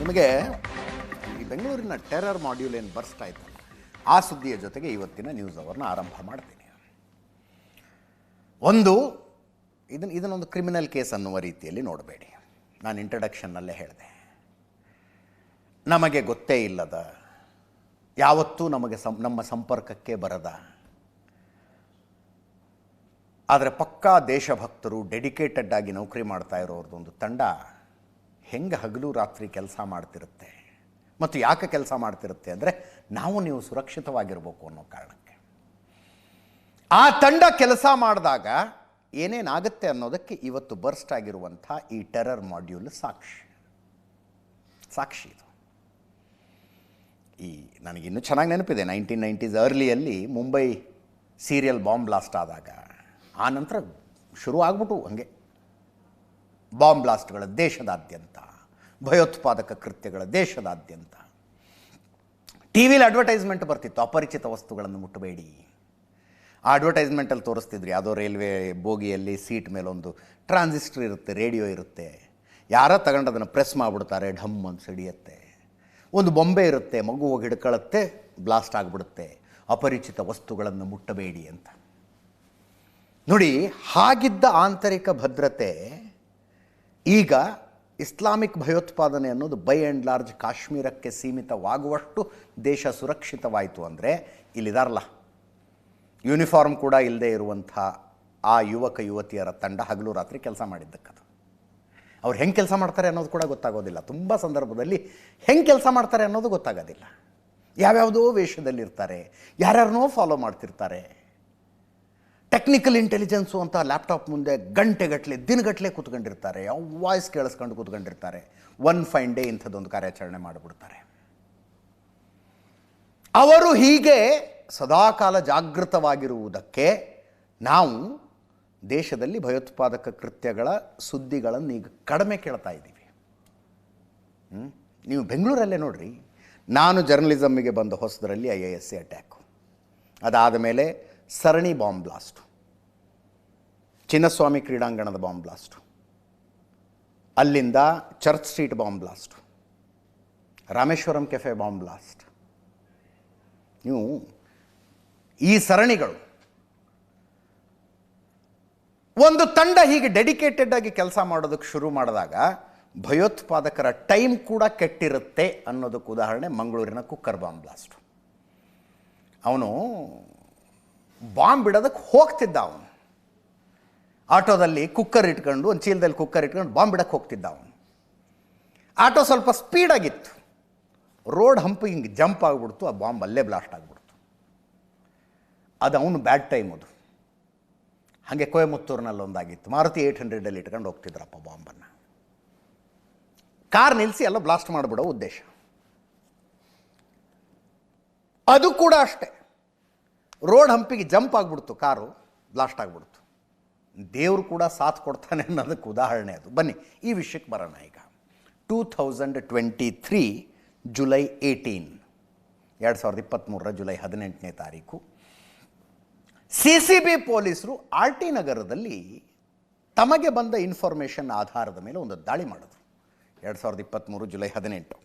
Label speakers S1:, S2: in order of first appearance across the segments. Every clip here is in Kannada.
S1: ನಿಮಗೆ ಈ ಬೆಂಗಳೂರಿನ ಟೆರರ್ ಮಾಡ್ಯೂಲ್ ಏನು ಬರ್ಸ್ತಾ ಆ ಸುದ್ದಿಯ ಜೊತೆಗೆ ಇವತ್ತಿನ ನ್ಯೂಸ್ ಅವರ್ನ ಆರಂಭ ಮಾಡ್ತೀನಿ. ಒಂದು ಇದನ್ನು ಇದನ್ನೊಂದು ಕ್ರಿಮಿನಲ್ ಕೇಸ್ ಅನ್ನುವ ರೀತಿಯಲ್ಲಿ ನೋಡಬೇಡಿ. ನಾನು ಇಂಟ್ರಡಕ್ಷನ್ನಲ್ಲೇ ಹೇಳಿದೆ. ನಮಗೆ ಗೊತ್ತೇ ಇಲ್ಲದ, ಯಾವತ್ತೂ ನಮಗೆ ನಮ್ಮ ಸಂಪರ್ಕಕ್ಕೆ ಬರದ, ಆದರೆ ಪಕ್ಕಾ ದೇಶಭಕ್ತರು ಡೆಡಿಕೇಟೆಡ್ ಆಗಿ ನೌಕರಿ ಮಾಡ್ತಾ ಇರೋರ್ದೊಂದು ತಂಡ ಹೆಂಗೆ ಹಗಲು ರಾತ್ರಿ ಕೆಲಸ ಮಾಡ್ತಿರುತ್ತೆ? ಮತ್ತು ಯಾಕೆ ಕೆಲಸ ಮಾಡ್ತಿರುತ್ತೆ ಅಂದರೆ ನಾವು ನೀವು ಸುರಕ್ಷಿತವಾಗಿರಬೇಕು ಅನ್ನೋ ಕಾರಣಕ್ಕೆ. ಆ ತಂಡ ಕೆಲಸ ಮಾಡಿದಾಗ ಏನೇನಾಗುತ್ತೆ ಅನ್ನೋದಕ್ಕೆ ಇವತ್ತು ಬರ್ಸ್ಟ್ ಆಗಿರುವಂಥ ಈ ಟೆರರ್ ಮಾಡ್ಯೂಲ್ ಸಾಕ್ಷಿ. ಸಾಕ್ಷಿ ಇದು. ಈ ನನಗಿನ್ನೂ ಚೆನ್ನಾಗಿ ನೆನಪಿದೆ. ನೈನ್ಟೀನ್ ನೈಂಟೀಸ್ ಅರ್ಲಿಯಲ್ಲಿ ಮುಂಬೈ ಸೀರಿಯಲ್ ಬಾಂಬ್ ಬ್ಲಾಸ್ಟ್ ಆದಾಗ. ಆ ನಂತರ ಶುರು ಆಗ್ಬಿಟ್ಟು ಹಂಗೆ. ಬಾಂಬ್ ಬ್ಲಾಸ್ಟ್ಗಳ ದೇಶದಾದ್ಯಂತ, ಭಯೋತ್ಪಾದಕ ಕೃತ್ಯಗಳ ದೇಶದಾದ್ಯಂತ. ಟಿ ವಿಲಿ ಅಡ್ವರ್ಟೈಸ್ಮೆಂಟ್ ಬರ್ತಿತ್ತು, ಅಪರಿಚಿತ ವಸ್ತುಗಳನ್ನು ಮುಟ್ಟಬೇಡಿ. ಆ ಅಡ್ವರ್ಟೈಸ್ಮೆಂಟಲ್ಲಿ ತೋರಿಸ್ತಿದ್ರು, ಯಾವುದೋ ರೈಲ್ವೆ ಬೋಗಿಯಲ್ಲಿ ಸೀಟ್ ಮೇಲೊಂದು ಟ್ರಾನ್ಸಿಸ್ಟರ್ ಇರುತ್ತೆ, ರೇಡಿಯೋ ಇರುತ್ತೆ. ಯಾರೋ ತಗೊಂಡು ಅದನ್ನು ಪ್ರೆಸ್ ಮಾಡಿಬಿಡ್ತಾರೆ, ಢಮ್ ಅಂತ ಸಿಡಿಯುತ್ತೆ. ಒಂದು ಬೊಂಬೆ ಇರುತ್ತೆ, ಮಗು ಹೋಗಿ ಹಿಡ್ಕೊಳ್ಳುತ್ತೆ ಬ್ಲಾಸ್ಟ್ ಆಗಿಬಿಡುತ್ತೆ. ಅಪರಿಚಿತ ವಸ್ತುಗಳನ್ನು ಮುಟ್ಟಬೇಡಿ ಅಂತ. ನೋಡಿ, ಹಾಗಿದ್ದ ಆಂತರಿಕ ಭದ್ರತೆ ಈಗ ಇಸ್ಲಾಮಿಕ್ ಭಯೋತ್ಪಾದನೆ ಅನ್ನೋದು ಬೈ ಆ್ಯಂಡ್ ಲಾರ್ಜ್ ಕಾಶ್ಮೀರಕ್ಕೆ ಸೀಮಿತವಾಗುವಷ್ಟು ದೇಶ ಸುರಕ್ಷಿತವಾಯಿತು ಅಂದರೆ ಇಲ್ಲಿದಾರಲ್ಲ ಯೂನಿಫಾರ್ಮ್ ಕೂಡ ಇಲ್ಲದೆ ಇರುವಂಥ ಆ ಯುವಕ, ಯುವತಿಯರ ತಂಡ ಹಗಲು ರಾತ್ರಿ ಕೆಲಸ ಮಾಡಿದ್ದಕ್ಕದು. ಅವ್ರು ಹೆಂಗೆ ಕೆಲಸ ಮಾಡ್ತಾರೆ ಅನ್ನೋದು ಕೂಡ ಗೊತ್ತಾಗೋದಿಲ್ಲ. ತುಂಬ ಸಂದರ್ಭದಲ್ಲಿ ಹೆಂಗೆ ಕೆಲಸ ಮಾಡ್ತಾರೆ ಅನ್ನೋದು ಗೊತ್ತಾಗೋದಿಲ್ಲ. ಯಾವ್ಯಾವುದೋ ವೇಷದಲ್ಲಿರ್ತಾರೆ, ಯಾರ್ಯಾರನ್ನೋ ಫಾಲೋ ಮಾಡ್ತಿರ್ತಾರೆ. ಟೆಕ್ನಿಕಲ್ ಇಂಟೆಲಿಜೆನ್ಸು ಅಂತ ಲ್ಯಾಪ್ಟಾಪ್ ಮುಂದೆ ಗಂಟೆಗಟ್ಟಲೆ ದಿನಗಟ್ಟಲೆ ಕೂತ್ಕೊಂಡಿರ್ತಾರೆ. ಯಾವ ವಾಯ್ಸ್ ಕೇಳಿಸ್ಕೊಂಡು ಕೂತ್ಕೊಂಡಿರ್ತಾರೆ. ಒನ್ ಫೈನ್ ಡೇ ಇಂಥದ್ದೊಂದು ಕಾರ್ಯಾಚರಣೆ ಮಾಡಿಬಿಡ್ತಾರೆ. ಅವರು ಹೀಗೆ ಸದಾಕಾಲ ಜಾಗೃತವಾಗಿರುವುದಕ್ಕೆ ನಾವು ದೇಶದಲ್ಲಿ ಭಯೋತ್ಪಾದಕ ಕೃತ್ಯಗಳ ಸುದ್ದಿಗಳನ್ನು ಈಗ ಕಡಿಮೆ ಕೇಳ್ತಾ ಇದ್ದೀವಿ. ನೀವು ಬೆಂಗಳೂರಲ್ಲೇ ನೋಡ್ರಿ. ನಾನು ಜರ್ನಲಿಸಮ್ಮಿಗೆ ಬಂದ ಹೊಸದರಲ್ಲಿ I A S C attack ಅದಾದ ಮೇಲೆ ಸರಣಿ ಬಾಂಬ್ ಬ್ಲಾಸ್ಟು. ಚಿನ್ನಸ್ವಾಮಿ ಕ್ರೀಡಾಂಗಣದ ಬಾಂಬ್ ಬ್ಲಾಸ್ಟು. ಅಲ್ಲಿಂದ church street bomb blast. Rameshwaram cafe bomb blast. ನೀವು ಈ ಸರಣಿಗಳು ಒಂದು ತಂಡ ಹೀಗೆ ಡೆಡಿಕೇಟೆಡ್ ಆಗಿ ಕೆಲಸ ಮಾಡೋದಕ್ಕೆ ಶುರು ಮಾಡಿದಾಗ ಭಯೋತ್ಪಾದಕರ ಟೈಮ್ ಕೂಡ ಕೆಟ್ಟಿರುತ್ತೆ ಅನ್ನೋದಕ್ಕೆ ಉದಾಹರಣೆ ಮಂಗಳೂರಿನ ಕುಕ್ಕರ್ ಬಾಂಬ್ ಬ್ಲಾಸ್ಟ್. ಅವನು ಬಾಂಬ್ ಬಿಡೋದಕ್ಕೆ ಹೋಗ್ತಿದ್ದ ಅವನು. ಆಟೋದಲ್ಲಿ ಕುಕ್ಕರ್ ಇಟ್ಕೊಂಡು, ಒಂದು ಚೀಲದಲ್ಲಿ ಕುಕ್ಕರ್ ಇಟ್ಕೊಂಡು ಬಾಂಬ್ ಬಿಡಕ್ಕೆ ಹೋಗ್ತಿದ್ದ ಅವನು. ಆಟೋ ಸ್ವಲ್ಪ ಸ್ಪೀಡಾಗಿತ್ತು ರೋಡ್ ಹಂಪು ಹಿಂಗೆ ಜಂಪ್ ಆಗಿಬಿಡ್ತು, ಆ ಬಾಂಬ್ ಅಲ್ಲೇ ಬ್ಲಾಸ್ಟ್ ಆಗಿಬಿಡ್ತು. ಅದು ಅವನು ಬ್ಯಾಡ್ ಟೈಮ್ ಅದು. ಹಾಗೆ ಕೊಯಮತ್ತೂರಿನಲ್ಲಿ ಒಂದಾಗಿತ್ತು. ಮಾರುತಿ ಏಯ್ಟ್ ಹಂಡ್ರೆಡಲ್ಲಿ ಇಟ್ಕೊಂಡು ಹೋಗ್ತಿದ್ರಪ್ಪ ಬಾಂಬನ್ನು. ಕಾರ್ ನಿಲ್ಲಿಸಿ ಎಲ್ಲ ಬ್ಲಾಸ್ಟ್ ಮಾಡಿಬಿಡೋ ಉದ್ದೇಶ. ಅದು ಕೂಡ ಅಷ್ಟೇ. ರೋಡ್ ಹಂಪಿಗೆ ಜಂಪ್ ಆಗಿಬಿಡ್ತು, ಕಾರು ಬ್ಲಾಸ್ಟ್ ಆಗಿಬಿಡ್ತು. ದೇವರು ಕೂಡ ಸಾಥ್ ಕೊಡ್ತಾನೆ ಅನ್ನೋದಕ್ಕೆ ಉದಾಹರಣೆ ಅದು. ಬನ್ನಿ, ಈ ವಿಷಯಕ್ಕೆ ಬರೋಣ ಈಗ. Two thousand twenty three July eighteen ಎರಡು ಸಾವಿರದ ಇಪ್ಪತ್ತ್ಮೂರರ ಜುಲೈ ಹದಿನೆಂಟನೇ ತಾರೀಕು. ಸಿ ಸಿ ಬಿ ಪೊಲೀಸರು ಆರ್ ಟಿ ನಗರದಲ್ಲಿ ತಮಗೆ ಬಂದ ಇನ್ಫಾರ್ಮೇಷನ್ ಆಧಾರದ ಮೇಲೆ ಒಂದು ದಾಳಿ ಮಾಡಿದ್ರು. ಎರಡು ಸಾವಿರದ ಇಪ್ಪತ್ತ್ಮೂರು ಜುಲೈ ಹದಿನೆಂಟು.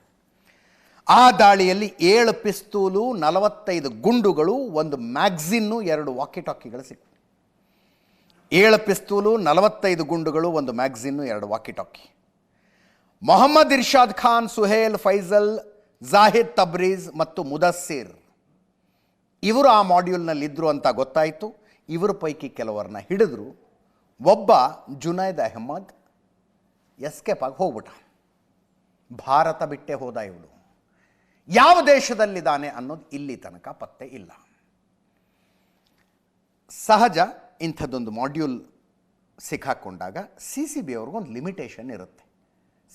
S1: ಆ ದಾಳಿಯಲ್ಲಿ ಏಳು ಪಿಸ್ತೂಲು, ನಲವತ್ತೈದು ಗುಂಡುಗಳು, ಒಂದು ಮ್ಯಾಗ್ಝಿನ್ನು ಎರಡು ವಾಕಿ ಟಾಕಿಗಳು ಸಿಕ್ಕು. ಏಳು ಪಿಸ್ತೂಲು, ನಲವತ್ತೈದು ಗುಂಡುಗಳು, ಒಂದು ಮ್ಯಾಗ್ಝಿನ್ನು ಎರಡು ವಾಕಿ ಟಾಕಿ ಮೊಹಮ್ಮದ್ ಇರ್ಷಾದ್ ಖಾನ್, ಸುಹೇಲ್ ಫೈಜಲ್ ಜಾಹಿದ್ ತಬ್ರೀಜ್ ಮತ್ತು ಮುದಸ್ಸಿರ್. ಇವರು ಆ ಮಾಡ್ಯೂಲ್ನಲ್ಲಿ ಇದ್ದರು ಅಂತ ಗೊತ್ತಾಯಿತು. ಇವರ ಪೈಕಿ ಕೆಲವರನ್ನ ಹಿಡಿದ್ರು. ಒಬ್ಬ ಜುನೈದ್ ಅಹ್ಮದ್ ಎಸ್ಕೇಪ್ ಆಗಿ ಹೋಗ್ಬಿಟ್ಟ. ಭಾರತ ಬಿಟ್ಟೆ ಹೋದ ಇವಳು. ಯಾವ ದೇಶದಲ್ಲಿದ್ದಾನೆ ಅನ್ನೋದು ಇಲ್ಲಿ ತನಕ ಪತ್ತೆ ಇಲ್ಲ. ಸಹಜ ಇಂಥದ್ದೊಂದು ಮಾಡ್ಯೂಲ್ ಸಿಕ್ಕಾಕ್ಕೊಂಡಾಗ ಸಿ ಸಿ ಬಿ ಅವ್ರಿಗೊಂದು ಲಿಮಿಟೇಷನ್ ಇರುತ್ತೆ.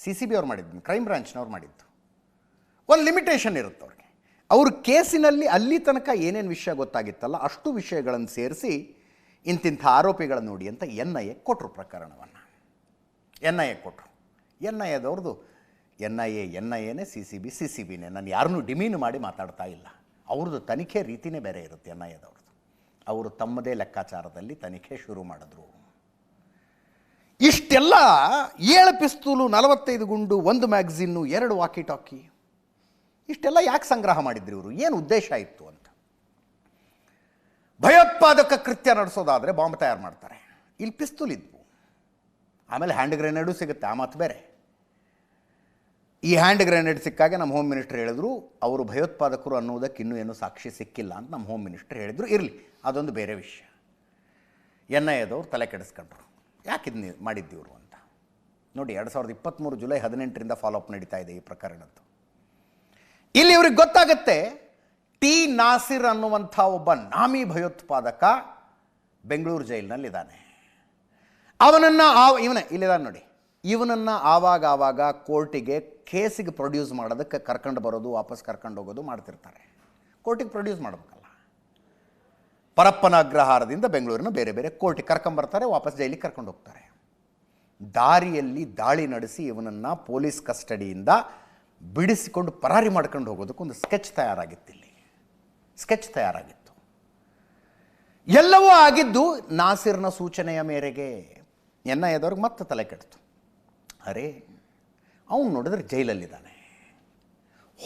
S1: ಸಿ ಸಿ ಬಿ ಅವ್ರು ಮಾಡಿದ್ದು, ಕ್ರೈಮ್ ಬ್ರಾಂಚ್ನವ್ರು ಮಾಡಿದ್ದು. ಒಂದು ಲಿಮಿಟೇಷನ್ ಇರುತ್ತೆ ಅವ್ರಿಗೆ. ಅವ್ರ ಕೇಸಿನಲ್ಲಿ ಅಲ್ಲಿ ತನಕ ಏನೇನು ವಿಷಯ ಗೊತ್ತಾಗಿತ್ತಲ್ಲ ಅಷ್ಟು ವಿಷಯಗಳನ್ನು ಸೇರಿಸಿ ಇಂತಿಂಥ ಆರೋಪಿಗಳನ್ನು ನೋಡಿ ಅಂತ ಎನ್ ಐ ಎ ಕೊಟ್ಟರು ಪ್ರಕರಣವನ್ನು. ಎನ್ ಐ ಎ ಕೊಟ್ಟರು N I ಎದವ್ರದ್ದು N I A, N I ಎನೇ C C B, C C ಬಿನೇ. ನಾನು ಯಾರನ್ನೂ ಡಿಮೀನು ಮಾಡಿ ಮಾತಾಡ್ತಾ ಇಲ್ಲ. ಅವ್ರದ್ದು ತನಿಖೆ ರೀತಿನೇ ಬೇರೆ ಇರುತ್ತೆ ಎನ್ ಐ ಎದವ್ರದ್ದು. ಅವರು ತಮ್ಮದೇ ಲೆಕ್ಕಾಚಾರದಲ್ಲಿ ತನಿಖೆ ಶುರು ಮಾಡಿದ್ರು. ಇಷ್ಟೆಲ್ಲ ಏಳು ಪಿಸ್ತೂಲು, ನಲವತ್ತೈದು ಗುಂಡು, ಒಂದು ಮ್ಯಾಗ್ಝಿನ್ನು ಎರಡು ವಾಕಿ ಟಾಕಿ ಇಷ್ಟೆಲ್ಲ ಯಾಕೆ ಸಂಗ್ರಹ ಮಾಡಿದ್ರಿ ಇವರು? ಏನು ಉದ್ದೇಶ ಇತ್ತು ಅಂತ. ಭಯೋತ್ಪಾದಕ ಕೃತ್ಯ ನಡೆಸೋದಾದರೆ ಬಾಂಬ್ ತಯಾರು ಮಾಡ್ತಾರೆ. ಇಲ್ಲಿ ಪಿಸ್ತೂಲ್ ಇದ್ವು. ಆಮೇಲೆ ಹ್ಯಾಂಡ್ ಗ್ರೆನೇಡು ಸಿಗುತ್ತೆ, ಆ ಮಾತು ಬೇರೆ. ಈ ಹ್ಯಾಂಡ್ ಗ್ರೆನೇಡ್ ಸಿಕ್ಕಾಗೆ ನಮ್ಮ ಹೋಮ್ ಮಿನಿಸ್ಟರ್ ಹೇಳಿದ್ರು, ಅವರು ಭಯೋತ್ಪಾದಕರು ಅನ್ನೋದಕ್ಕೆ ಇನ್ನೂ ಏನೂ ಸಾಕ್ಷಿ ಸಿಕ್ಕಿಲ್ಲ ಅಂತ ನಮ್ಮ ಹೋಮ್ ಮಿನಿಸ್ಟರ್ ಹೇಳಿದರು. ಇರಲಿ, ಅದೊಂದು ಬೇರೆ ವಿಷಯ. ಎನ್ ಐ ಎದವ್ರು ತಲೆ ಕೆಡಿಸ್ಕೊಂಡ್ರು. ಯಾಕೆ ಇದನ್ನ ಮಾಡಿದ್ದೀವ್ರು ಅಂತ? ನೋಡಿ, ಎರಡು ಸಾವಿರದ ಇಪ್ಪತ್ತ್ಮೂರು ಜುಲೈ ಹದಿನೆಂಟರಿಂದ ಫಾಲೋಅಪ್ ನಡೀತಾ ಇದೆ ಈ ಪ್ರಕರಣದ್ದು. ಇಲ್ಲಿ ಇವ್ರಿಗೆ ಗೊತ್ತಾಗತ್ತೆ, ಟಿ ನಾಸಿರ್ ಅನ್ನುವಂಥ ಒಬ್ಬ ನಾಮಿ ಭಯೋತ್ಪಾದಕ ಬೆಂಗಳೂರು ಜೈಲಿನಲ್ಲಿದ್ದಾನೆ. ಅವನನ್ನು ಆ, ಇವನೇ ಇಲ್ಲಿದ್ದಾನೆ ನೋಡಿ. ಇವನನ್ನು ಆವಾಗ ಆವಾಗ ಕೋರ್ಟಿಗೆ ಕೇಸಿಗೆ ಪ್ರೊಡ್ಯೂಸ್ ಮಾಡೋದಕ್ಕೆ ಕರ್ಕೊಂಡು ಬರೋದು, ವಾಪಸ್ ಕರ್ಕೊಂಡು ಹೋಗೋದು ಮಾಡ್ತಿರ್ತಾರೆ. ಕೋರ್ಟಿಗೆ ಪ್ರೊಡ್ಯೂಸ್ ಮಾಡಬೇಕಲ್ಲ. ಪರಪ್ಪನ ಅಗ್ರಹಾರದಿಂದ ಬೆಂಗಳೂರಿನ ಬೇರೆ ಬೇರೆ ಕೋರ್ಟಿಗೆ ಕರ್ಕೊಂಬರ್ತಾರೆ ವಾಪಸ್ ಜೈಲಿಗೆ ಕರ್ಕೊಂಡು ಹೋಗ್ತಾರೆ. ದಾರಿಯಲ್ಲಿ ದಾಳಿ ನಡೆಸಿ ಇವನನ್ನು ಪೊಲೀಸ್ ಕಸ್ಟಡಿಯಿಂದ ಬಿಡಿಸಿಕೊಂಡು ಪರಾರಿ ಮಾಡ್ಕೊಂಡು ಹೋಗೋದಕ್ಕೊಂದು ಸ್ಕೆಚ್ ತಯಾರಾಗಿತ್ತು ಇಲ್ಲಿ. ಸ್ಕೆಚ್ ತಯಾರಾಗಿತ್ತು. ಎಲ್ಲವೂ ಆಗಿದ್ದು ನಾಸಿರ್ನ ಸೂಚನೆಯ ಮೇರೆಗೆ ಎನ್ನ ಎದವ್ರಿಗೆ ಮತ್ತೆ ತಲೆ ಕೆಡ್ತು. ಅರೆ, ಅವನು ನೋಡಿದ್ರೆ ಜೈಲಲ್ಲಿದ್ದಾನೆ.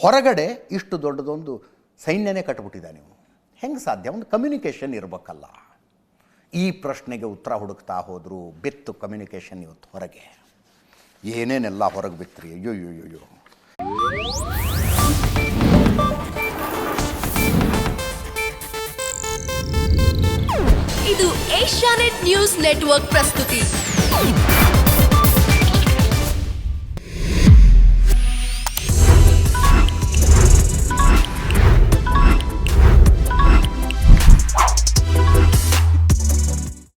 S1: ಹೊರಗಡೆ ಇಷ್ಟು ದೊಡ್ಡದೊಂದು ಸೈನ್ಯನೇ ಕಟ್ಬಿಟ್ಟಿದ್ದಾನೆ ಇವನು ಹೆಂಗೆ ಸಾಧ್ಯ? ಒಂದು ಕಮ್ಯುನಿಕೇಷನ್ ಇರಬೇಕಲ್ಲ. ಈ ಪ್ರಶ್ನೆಗೆ ಉತ್ತರ ಹುಡುಕ್ತಾ ಹೋದರು, ಬಿತ್ತು ಕಮ್ಯುನಿಕೇಷನ್ ಇವತ್ತು ಹೊರಗೆ. ಏನೇನೆಲ್ಲ ಹೊರಗೆ ಬಿತ್ರಿ? ಅಯ್ಯೋ ಅಯ್ಯೋ
S2: ಇದು ಏಷ್ಯಾನೆಟ್ ನ್ಯೂಸ್ ನೆಟ್ವರ್ಕ್ ಪ್ರಸ್ತುತಿ.